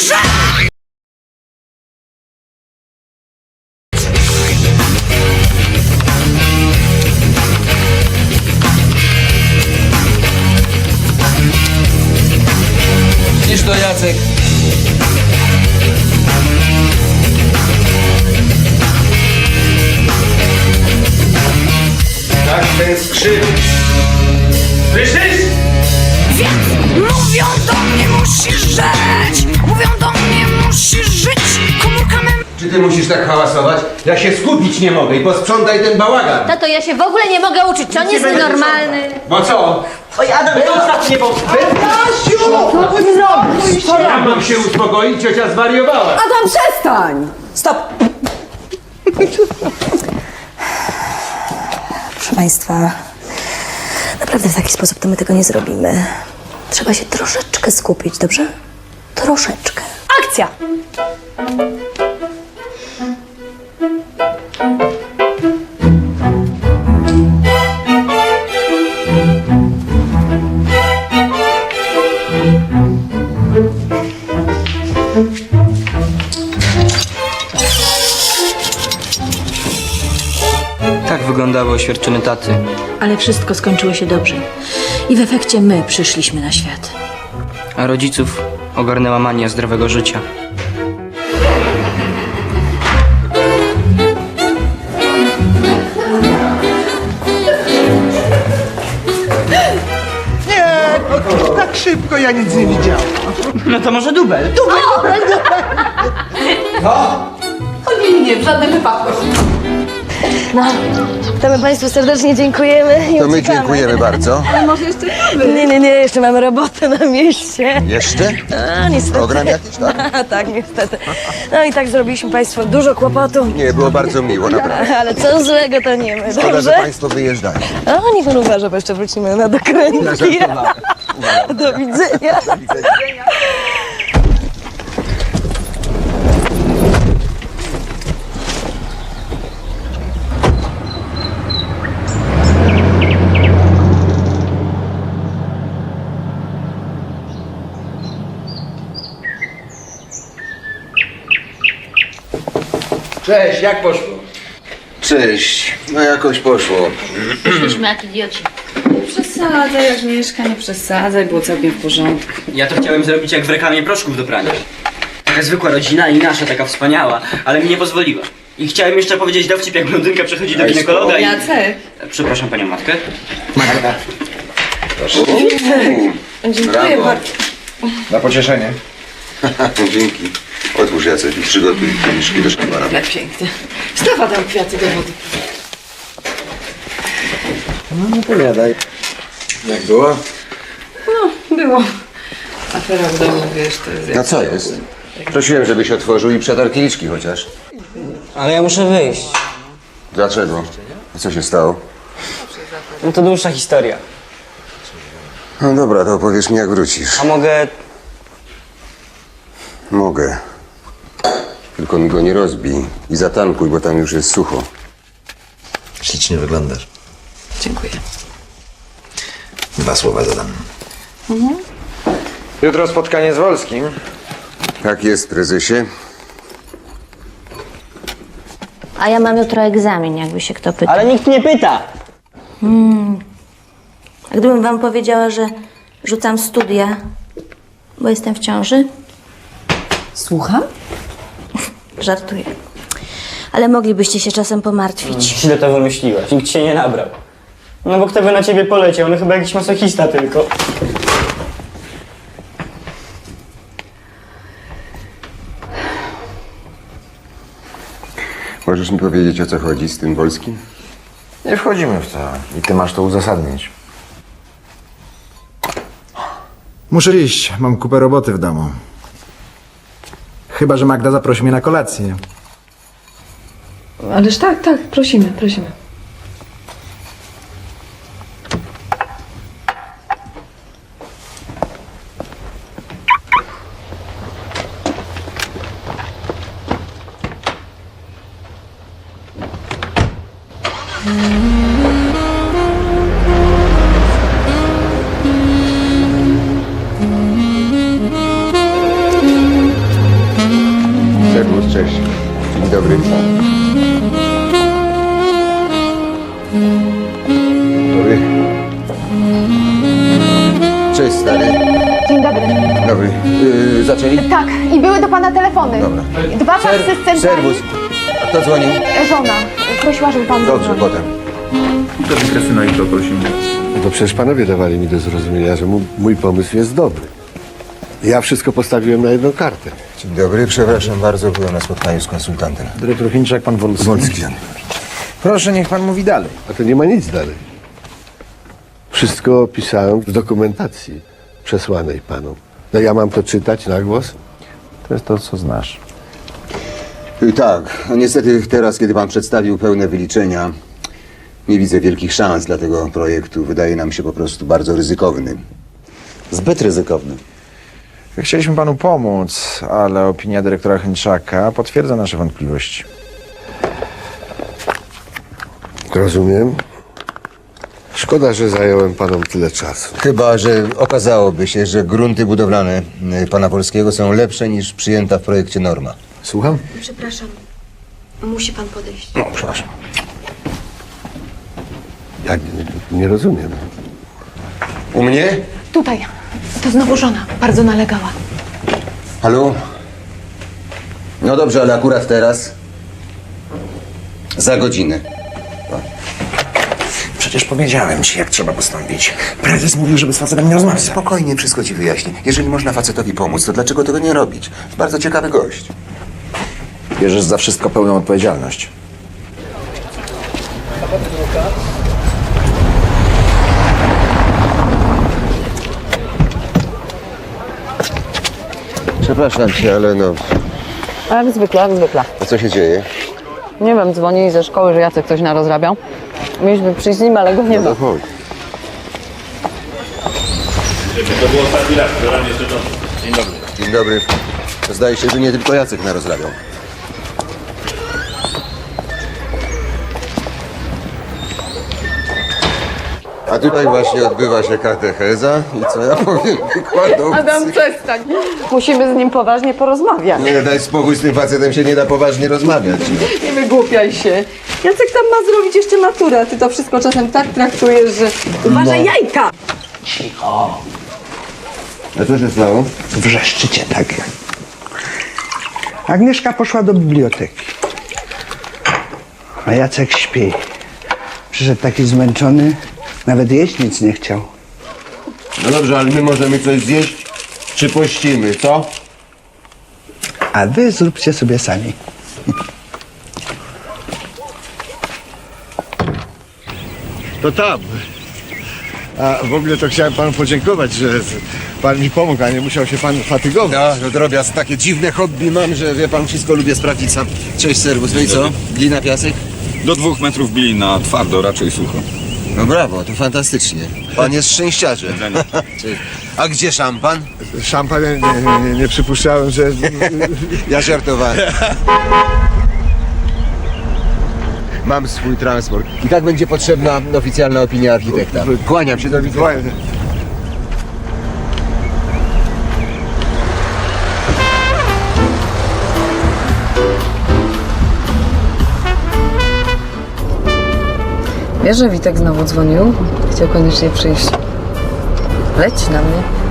żyć! Widzisz to Jacek? Tak, ten skrzyp. Słyszysz? Więc mówią do mnie musisz żyć! Mówią do mnie musisz żyć! Komórkami Czy ty musisz tak hałasować? Ja się skupić nie mogę i posprzątaj ten bałagan. Tato, ja się w ogóle nie mogę uczyć, czy on jest będzie nienormalny? Bo co? Oj, Adam, zostaw mnie, bo... Ja mam się uspokoić, ciocia zwariowała. Adam, przestań! Stop! Proszę Państwa, naprawdę w taki sposób to my tego nie zrobimy. Trzeba się troszeczkę skupić, dobrze? Troszeczkę. Akcja! Tak wyglądały oświadczyny taty. Ale wszystko skończyło się dobrze. I w efekcie my przyszliśmy na świat. A rodziców ogarnęła mania zdrowego życia. Nie, tak szybko ja nic nie widziałam. No to może dubel. To my Państwu serdecznie dziękujemy i To my uciekamy. dziękujemy bardzo. Nie, nie, nie, jeszcze mamy robotę na mieście. Jeszcze? A, niestety. Program jakiś, tak? tak, niestety. No i tak zrobiliśmy Państwu dużo kłopotów. Nie, było bardzo miło, naprawdę. Ale co złego to nie my, Szkoda, że dobrze? państwo wyjeżdżają. A niech on uważa, bo jeszcze wrócimy na dokrętki. Do widzenia. Cześć, jak poszło? Cześć, no jakoś poszło. Szliśmy jak idioci. Przesadzaj, Agnieszka, nie przesadzaj, było całkiem w porządku. Ja to chciałem zrobić jak w reklamie proszków do prania. Taka zwykła rodzina i nasza, taka wspaniała, ale mi nie pozwoliła. I chciałem jeszcze powiedzieć dowcip, jak blondynka przechodzi do ginekologa i... Jacek, Przepraszam panią matkę. dziękuję Brawo. bardzo. Na pocieszenie. Dzięki. Otwórz Jacek i przygotuj kieliszki do szklara. Jak pięknie. Stawa tam kwiaty do wody. No opowiadaj. Jak było? Było. Afera w domu, wiesz, to jest... No co jest? Prosiłem, żebyś otworzył i przetarł kieliszki chociaż. Ale ja muszę wyjść. Dlaczego? A co się stało? No to dłuższa historia. No dobra, to opowiesz mi jak wrócisz. A mogę... Mogę. Tylko mi go nie rozbij i zatankuj, bo tam już jest sucho. Ślicznie wyglądasz. Dziękuję. Dwa słowa zadam. Jutro spotkanie z Wolskim. Tak jest, prezesie. A ja mam jutro egzamin, jakby się kto pytał. Ale nikt nie pyta! A gdybym wam powiedziała, że rzucam studia, bo jestem w ciąży? Słucham? Żartuję. Ale moglibyście się czasem pomartwić. Źle to wymyśliłaś, nikt się nie nabrał. No bo kto by na ciebie poleciał? No chyba jakiś masochista tylko. Możesz mi powiedzieć, o co chodzi z tym Wolskim? Nie wchodzimy w to. I ty masz to uzasadnić. Muszę iść, mam kupę roboty w domu. Chyba, że Magda zaprosi mnie na kolację. Ależ tak, tak, prosimy, prosimy. Mm. Dobry. Dobry. Cześć, stary. Dzień dobry. Dobry. Yy, zaczęli? Tak, i były do pana telefony. Dobra. Dwa faksy z centrali. Serwus. A kto dzwonił? Żona. Prosiła, żeby pan Dobrze, zadzwonił. potem. No to przecież panowie dawali mi do zrozumienia, że mu- mój pomysł jest dobry. Ja wszystko postawiłem na jedną kartę. Dzień dobry, przepraszam bardzo, byłem na spotkaniu z konsultantem. Dyrektor Chińczak, pan Wolski. Wolski. Proszę, niech pan mówi dalej. A to nie ma nic dalej. Wszystko opisałem w dokumentacji przesłanej panom. No ja mam to czytać na głos? To jest to, co znasz. Y, Tak, a niestety teraz, kiedy pan przedstawił pełne wyliczenia, nie widzę wielkich szans dla tego projektu. Wydaje nam się po prostu bardzo ryzykowny. Zbyt ryzykowny. Chcieliśmy panu pomóc, ale opinia dyrektora Chińczaka potwierdza nasze wątpliwości. Rozumiem. Szkoda, że zająłem panom tyle czasu. Chyba, że okazałoby się, że grunty budowlane y, pana Polskiego są lepsze niż przyjęta w projekcie norma. Słucham? Przepraszam. Musi pan podejść. No, przepraszam. Ja nie, nie rozumiem. U mnie? Tutaj. To znowu żona. Bardzo nalegała. Halo? No dobrze, ale akurat teraz. Za godzinę. Przecież powiedziałem ci, jak trzeba postąpić. Prezes mówił, żeby z facetem nie rozmawiać. Spokojnie, wszystko ci wyjaśnię. Jeżeli można facetowi pomóc, to dlaczego tego nie robić? Bardzo ciekawy gość. Bierzesz za wszystko pełną odpowiedzialność. Przepraszam cię, ale no, A jak zwykle, jak zwykle. a co się dzieje? Nie wiem, dzwonili ze szkoły, że Jacek coś narozrabiał. Mieliśmy przyjść z nim, ale go nie ma. No chodź. To był ostatni raz, jeszcze to. Dzień dobry. Dzień dobry. Zdaje się, że nie tylko Jacek narozrabiał. A tutaj właśnie odbywa się katecheza i co ja powiem wykładowcy. Adam, przestań. Musimy z nim poważnie porozmawiać. Nie daj spokój, z tym facetem się nie da poważnie rozmawiać. Nie wygłupiaj się. Jacek tam ma zrobić jeszcze maturę, a ty to wszystko czasem tak traktujesz, że... Uważaj jajka! A co się stało? Wrzeszczycie tak. Agnieszka poszła do biblioteki. A Jacek śpi. Przyszedł taki zmęczony, nawet jeść nic nie chciał. No dobrze, ale my możemy coś zjeść, czy pościmy, co? A wy zróbcie sobie sami. To tam. A w ogóle to chciałem panu podziękować, że pan mi pomógł, a nie musiał się pan fatygować. No, drobiazg, takie dziwne hobby mam, że wie pan, wszystko lubię sprawdzić sam. Cześć, serwus. No i co? Glina, piasek? Do dwóch metrów bili na twardo, raczej sucho. No brawo, to fantastycznie. Pan jest szczęściarzem. A gdzie szampan? Szampan nie, nie, nie, nie przypuszczałem, że... Ja żartowałem. Mam swój transport. I tak będzie potrzebna oficjalna opinia architekta. Kłaniam się do widzenia. Wiesz, że Witek znowu dzwonił? Chciał koniecznie przyjść. Leć na mnie.